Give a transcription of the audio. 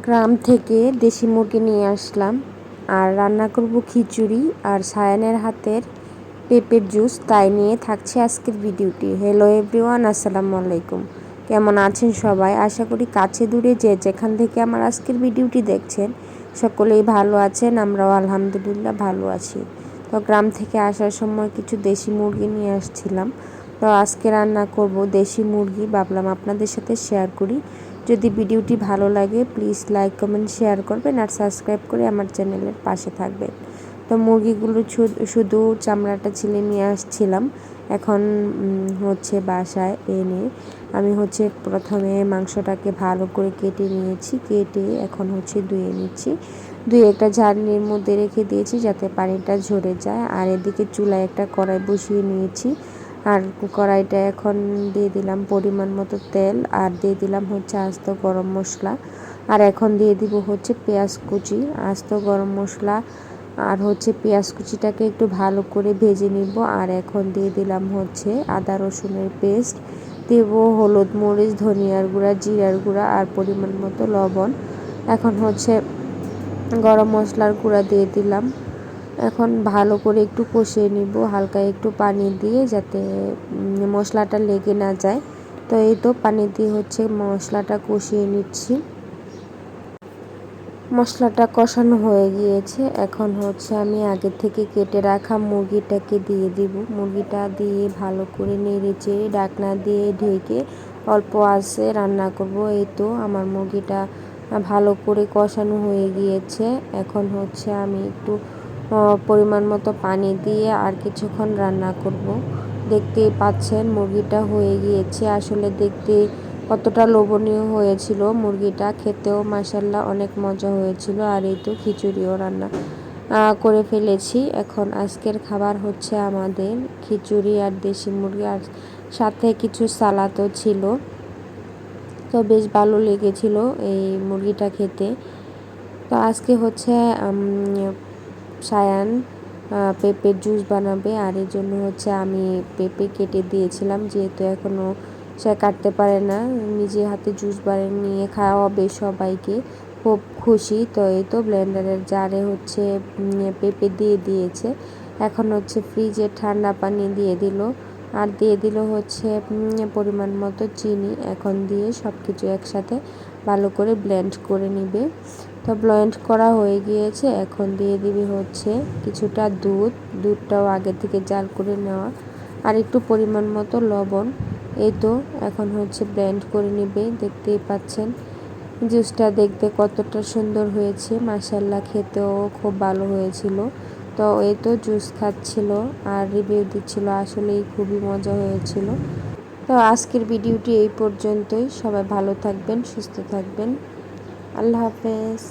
গ্রাম থেকে দেশি মুরগি নিয়ে আসলাম। আর রান্না করব খিচুড়ি আর সায়ানের হাতের পেঁপের জুস। তাই নিয়ে থাকছে আজকের ভিডিওটি। হ্যালো এভরিওয়ান আসসালামু আলাইকুম। কেমন আছেন সবাই? আশা করি কাছে দূরে যে যেখান থেকে আমার আজকের ভিডিওটি দেখছেন, সকলেই ভালো আছেন, আমরাও আলহামদুলিল্লাহ ভালো আছি। তো গ্রাম থেকে আসার সময় কিছু দেশি মুরগি নিয়ে আসছিলাম। তো আজকে রান্না করব দেশি মুরগি। ভাবলাম আপনাদের সাথে শেয়ার করি। যদি ভিডিওটি ভালো লাগে প্লিজ লাইক কমেন্ট শেয়ার করবেন আর সাবস্ক্রাইব করে আমার চ্যানেলের পাশে থাকবেন। তো মুরগিগুলো শুধু চামড়াটা ছিলে নিয়ে আসছিলাম, এখন হচ্ছে বাসায় এনে আমি হচ্ছে প্রথমে মাংসটাকে ভালো করে কেটে নিয়েছি, কেটে এখন হচ্ছে ধুয়ে নিচ্ছি। দুই একটা ঝাড়নির মধ্যে রেখে দিয়েছি যাতে পানিটা ঝরে যায়। আর এদিকে চুলায় একটা কড়াই বসিয়ে নিয়েছি। আর কড়াইটা এখন দিয়ে দিলাম পরিমাণ মতো তেল আর দিয়ে দিলাম হচ্ছে আস্ত গরম মশলা। আর এখন দিয়ে দিব হচ্ছে পেঁয়াজ কুচি। আস্ত গরম মশলা আর হচ্ছে পেঁয়াজ কুচিটাকে একটু ভালো করে ভেজে নিব। আর এখন দিয়ে দিলাম হচ্ছে আদা রসুনের পেস্ট। দেব হলুদ মরিচ, ধনিয়ার গুঁড়া, জিরার গুঁড়া আর পরিমাণ মতো লবণ। এখন হচ্ছে গরম মশলার গুঁড়া দিয়ে দিলাম। এখন ভালো করে একটু কষিয়ে নিব, হালকা একটু পানি দিয়ে যাতে মশলাটা লেগে না যায়। তো এই তো পানি দিয়ে হচ্ছে মশলাটা কষিয়ে নিচ্ছি। মশলাটা কষানো হয়ে গিয়েছে। এখন হচ্ছে আমি আগে থেকে কেটে রাখা মুরগিটাকে দিয়ে দিব। মুরগিটা দিয়ে ভালো করে নেড়ে চেড়ে ডাকনা দিয়ে ঢেকে অল্প আঁচে রান্না করব। এই তো আমার মুরগিটা ভালো করে কষানো হয়ে গিয়েছে। এখন হচ্ছে আমি একটু পরিমাণ মতো পানি দিয়ে আর কিছুক্ষণ রান্না করব। দেখতেই পাচ্ছেন, মুরগিটা হয়ে গিয়েছে। আসলে দেখতে কতটা লোভনীয় হয়েছিল মুরগিটা। খেতেও মাসাল্লাহ অনেক মজা হয়েছিল আর এই তো খিচুড়িও রান্না করে ফেলেছি। এখন আজকের খাবার হচ্ছে আমাদের খিচুড়ি আর দেশি মুরগি আর সাথে কিছু সালাদও ছিল। তো বেশ ভালো লেগেছিল এই মুরগিটা খেতে। তো আজকে হচ্ছে সায়ান পেঁপের জুস বানাবে। আর এই জন্য হচ্ছে আমি পেঁপে কেটে দিয়েছিলাম, যেহেতু এখনও সে কাটতে পারে না। নিজে হাতে জুস বানিয়ে নিয়ে খাওয়া হবে সবাইকে। খুব খুশি। তো এই তো ব্লেন্ডারের জারে হচ্ছে পেঁপে দিয়ে দিয়েছে। এখন হচ্ছে ফ্রিজে ঠান্ডা পানি দিয়ে দিল। আর দিয়ে দিল হচ্ছে পরিমাণ মতো চিনি। এখন দিয়ে সব কিছু একসাথে ভালো করে ব্লেন্ড করে নিবে। তো ব্লেন্ড করা হয়ে গিয়েছে। এখন দিয়ে দিবি হচ্ছে কিছুটা দুধ। দুধটাও আগে থেকে জাল করে নেওয়া। আর একটু পরিমাণ মতো লবণ। এই তো এখন হচ্ছে ব্লেন্ড করে নিবে। দেখতেই পাচ্ছেন জুসটা দেখতে কতটা সুন্দর হয়েছে। মাসাল্লা খেতেও খুব ভালো হয়েছিল। তো এই তো জুস খাচ্ছিল আর রিভিউ দিচ্ছিল, আসলেই খুবই মজা হয়েছিল। তো আজকের ভিডিওটি এই পর্যন্তই, সবাই ভালো থাকবেন, সুস্থ থাকবেন। আল্লাহ হাফেজ।